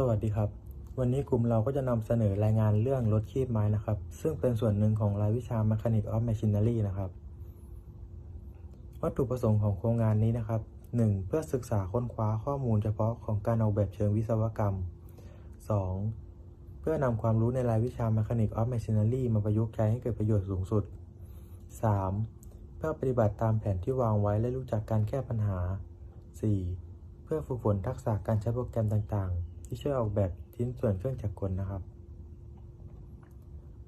สวัสดีครับ วันนี้กลุ่มเราก็จะนำเสนอรายงานเรื่องรถคีบไม้นะครับ ซึ่งเป็นส่วนหนึ่งของรายวิชา Mechanic of Machinery นะครับ วัตถุประสงค์ของโครงงานนี้นะครับ 1. เพื่อศึกษาค้นคว้าข้อมูลเฉพาะของการออกแบบเชิงวิศวกรรม 2. เพื่อนำความรู้ในรายวิชา Mechanic of Machinery มาประยุกต์ใช้ให้เกิดประโยชน์สูงสุด 3. เพื่อปฏิบัติตามแผนที่วางไว้และรู้จักการแก้ปัญหา 4. เพื่อฝึกฝนทักษะการใช้โปรแกรมต่างๆ ที่ช่วยออกแบบชิ้นส่วนเครื่องจักรกลนะครับ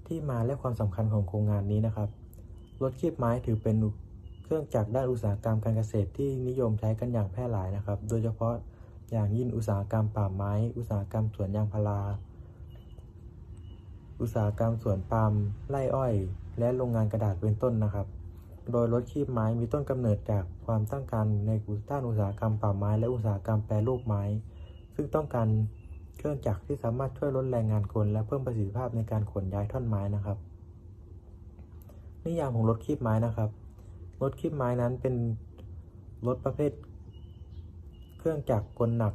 ที่มาและความสำคัญของโครงงานนี้นะครับ รถคีบไม้ถือเป็นเครื่องจักรด้านอุตสาหกรรมการเกษตรที่นิยมใช้กันอย่างแพร่หลายนะครับ โดยเฉพาะอย่างยิ่งอุตสาหกรรมป่าไม้ อุตสาหกรรมสวนยางพารา อุตสาหกรรมสวนปาล์มไร่อ้อย และโรงงานกระดาษเป็นต้นนะครับ โดยรถคีบไม้มีต้นกำเนิดจากความต้องการในด้านอุตสาหกรรมป่าไม้ และอุตสาหกรรมแปรรูปไม้ ซึ่งต้องการเครื่องจักรที่สามารถช่วยลดแรงงานคน และเพิ่มประสิทธิภาพในการขนย้ายท่อนไม้นะครับ นิยามของรถคีบไม้นะครับรถคีบไม้นั้นเป็นรถประเภท เครื่องจักรกลหนัก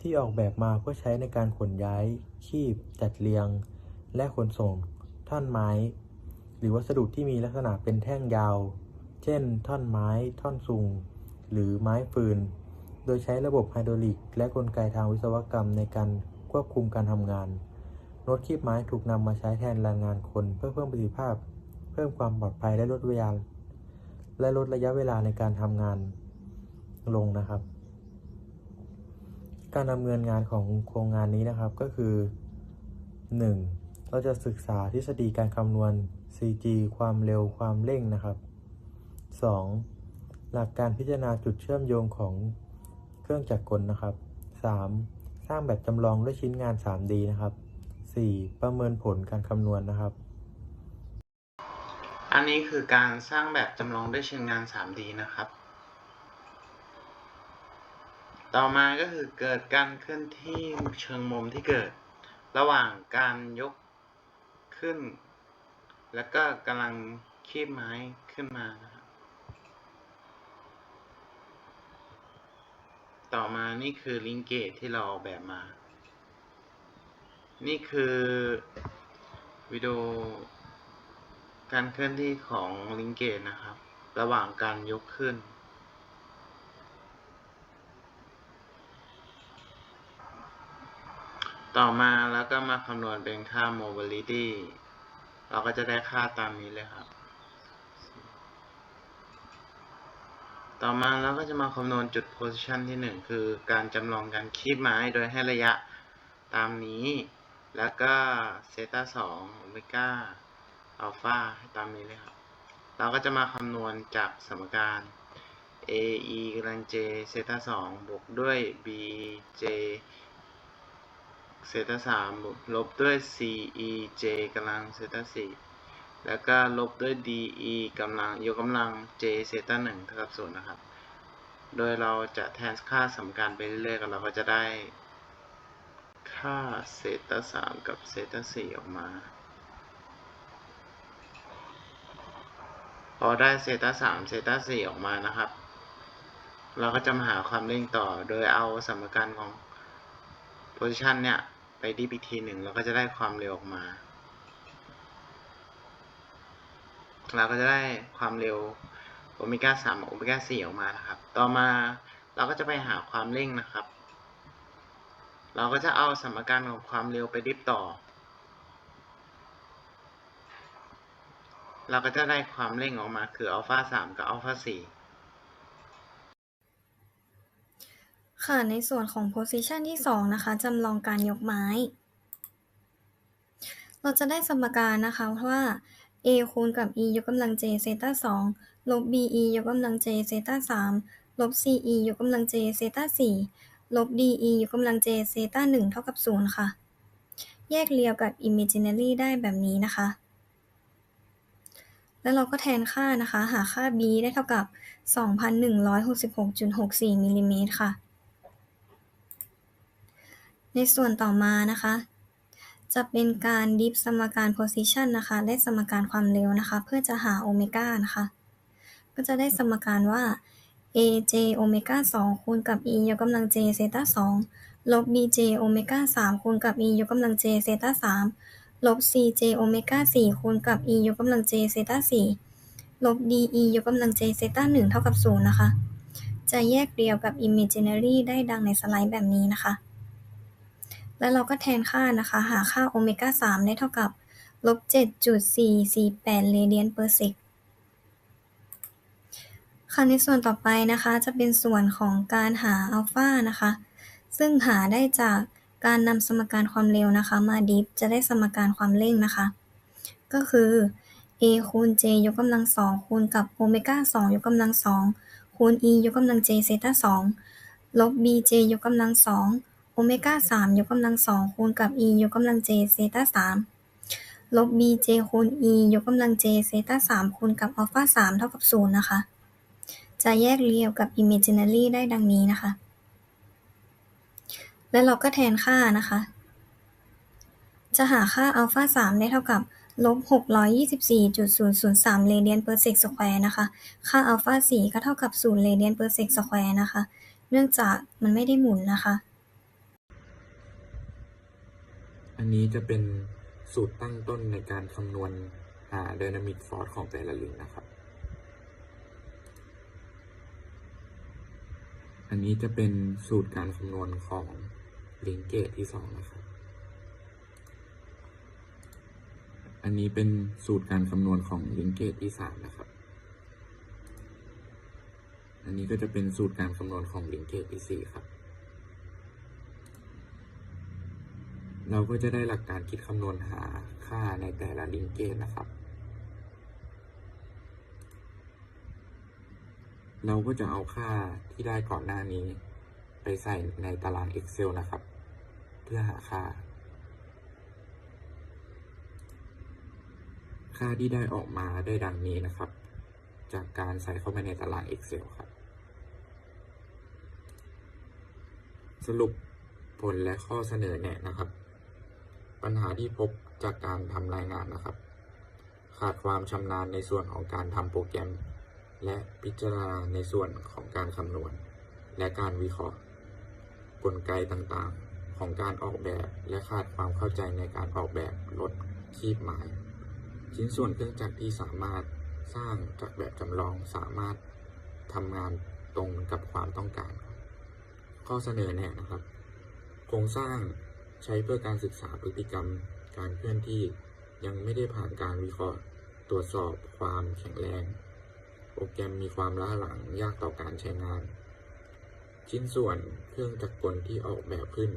ที่ออกแบบมาเพื่อใช้ในการขนย้าย คีบ จัดเรียง และขนส่ง ท่อนไม้ หรือวัสดุที่มีลักษณะเป็นแท่งยาว เช่น ท่อนไม้ ท่อนซุง หรือไม้ฟืน โดยใช้ระบบไฮดรอลิก และกลไกทางวิศวกรรมในการควบคุมการทำงาน รถคีบไม้ถูกนำมาใช้แทนแรงงานคนเพื่อเพิ่มประสิทธิภาพ เพิ่มความปลอดภัยและลดเวลาและลดระยะเวลาในการทำงานลงนะครับ การดำเนินงานของโครงงานนี้นะครับก็คือ 1. เราจะศึกษาทฤษฎีการคำนวณ CG ความเร็วความเร่งนะครับ 2. หลักการพิจารณาจุดเชื่อมโยงของ รื่องจักรกลนะครับ 3. สร้างแบบจำลองด้วยชิ้นงาน 3D นะครับ 4. ประเมินผลการคำนวณนะครับ อันนี้คือการสร้างแบบจำลองด้วยชิ้นงาน 3D นะครับ ต่อมาก็คือเกิดการเคลื่อนที่เชิงมุมที่เกิด ระหว่างการยกขึ้น แล้วก็กำลังคีบไม้ขึ้นมานะครับ ต่อมานี่คือลิงเกตที่เราออกแบบมา นี่คือวิดีโอการเคลื่อนที่ของลิงเกตนะครับ ระหว่างการยกขึ้น ต่อมาแล้วก็มาคำนวณเป็นค่า mobility เราก็จะได้ค่าตามนี้เลยครับ ต่อมาเราก็จะมาคำนวณจุด position ที่ 1 คือการจำลองการคีบไม้โดยให้ระยะตามนี้ แล้วก็เซตา2โอเมก้าอัลฟาให้ตามนี้เลยครับ เราก็จะมาคำนวณจากสมการ a e กำลัง j เซตา2บวกด้วย b j เซตา3บวกลบด้วย c e j กำลังเซตา4 แล้วก็ลบด้วย d e กำลังยกกำลัง j เซตา1เท่ากับ0นะครับ โดยเราจะแทนค่าสมการไปเรื่อยๆกันเราก็จะได้ค่าเซตา3กับเซตา4ออกมา พอได้เซตาสามเซตาสี่ออกมานะครับ เราก็จะมาหาความเร่งต่อโดยเอาสมการของ position เนี่ย ไปดีอีกทีหนึ่งเราก็จะได้ความเร็วออกมา เราก็จะได้ความเร็วโอเมก้าสามโอเมก้าสี่ออกมานะครับ ต่อมาเราก็จะไปหาความเร่งนะครับ เราก็จะเอาสมการของความเร็วไปดิฟต่อ เราก็จะได้ความเร่งออกมาคืออัลฟา3กับอัลฟา4ค่ะ ในส่วนของ position ที่ 2 นะคะจำลองการยกไม้ เราจะได้สมการนะคะว่า a คูณกับ e ยกกำลัง j เซต้า2ลบ be ยกกำลัง j เซต้า3ลบ ce ยกกำลัง j เซต้า4ลบ de ยกกำลัง j เซต้า1เท่ากับ0ค่ะ แยกเรียวกับ imaginary ได้แบบนี้นะคะ แล้วเราก็แทนค่านะคะ หาค่า b ได้เท่ากับ 2,166.64มิลลิเมตรค่ะ ในส่วนต่อมานะคะ จะเป็นการดิฟสมการ position นะคะและสมการความเร็วนะคะ เพื่อจะหาโอเมก้านะคะ ก็จะได้สมการว่า aj โอเมก้า2คูณกับ e ยกกำลัง j เซต้า2ลบ bj โอเมก้า3คูณกับ e ยกกำลัง j เซต้า3ลบ cj โอเมก้า4คูณกับ e ยกกำลัง j เซต้า4ลบ de ยกกำลัง j เซต้า1เท่ากับ0นะคะ จะแยกเรียวกับ imaginary ได้ดังในสไลด์แบบนี้นะคะ แล้วเราก็แทนค่านะคะ หาค่าโอเมก้า 3 ได้เท่ากับลบ 7.448 เรเดียนเปอร์เซกค่ะในส่วนต่อไปนะคะจะเป็นส่วนของการหาอัลฟานะคะ ซึ่งหาได้จากการนำสมการความเร็วนะคะ มาดิฟจะได้สมการความเร่งนะคะ ก็คือ a คูณ j ยกกำลังสองคูณกับโอเมก้า2ยกกำลังสองคูณ e ยกกำลัง j เซต้า2ลบ bj ยกกำลังสอง โอเมก้า3ยกกำลังสองคูณกับ e ยกกำลัง j เซต้า3ลบ bj คูณ e ยกกำลัง j เซต้า3คูณกับอัลฟา3เท่ากับ0นะคะ จะแยกเรียวกับ imaginary ได้ดังนี้นะคะ แล้วเราก็แทนค่านะคะ จะหาค่าอัลฟา3ได้เท่ากับลบ624.003เรเดียนเปอร์เซกสแควร์นะคะ ค่าอัลฟา4ก็เท่ากับ 0เรเดียนเปอร์เซกสแควร์นะคะ เนื่องจากมันไม่ได้หมุนนะคะ อันนี้จะเป็นสูตรตั้งต้นในการคำนวณหา Dynamic Force ของแต่ละลิงนะครับ อันนี้จะเป็นสูตรการคำนวณของลิงเกตที่สองนะครับ อันนี้เป็นสูตรการคำนวณของลิงเกตที่สามนะครับ อันนี้ก็จะเป็นสูตรการคำนวณของลิงเกตที่สี่ครับ เราก็จะได้หลักการคิดคำนวณหาค่าในแต่ละลิงเกตนะครับ เราก็จะเอาค่าที่ได้ก่อนหน้านี้ ไปใส่ในตาราง Excel นะครับ เพื่อหาค่า ค่าที่ได้ออกมาได้ดังนี้นะครับ จากการใส่เข้าไปในตาราง Excel ครับ สรุปผลและข้อเสนอแนะนะครับ ปัญหาที่พบจากการทำรายงานนะครับ ขาดความชำนาญในส่วนของการทำโปรแกรม และพิจารณาในส่วนของการคำนวณ และการวิเคราะห์ กลไกต่างๆของการออกแบบ และขาดความเข้าใจในการออกแบบรถคีบไม้ชิ้นส่วนเครื่องจักรที่สามารถสร้างจากแบบจำลองสามารถทำงานตรงกับความต้องการ ข้อเสนอแนะนะครับ โครงสร้าง ใช้เพื่อการศึกษาพฤติกรรมการเคลื่อนที่ยังไม่ได้ผ่านการวิเคราะห์ตรวจสอบความแข็งแรง โปรแกรมมีความล้าหลังยากต่อการใช้งาน ชิ้นส่วนเครื่องจักรกลที่ออกแบบขึ้น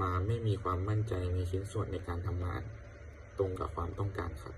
มาไม่มีความมั่นใจในชิ้นส่วนในการทำงาน ตรงกับความต้องการครับ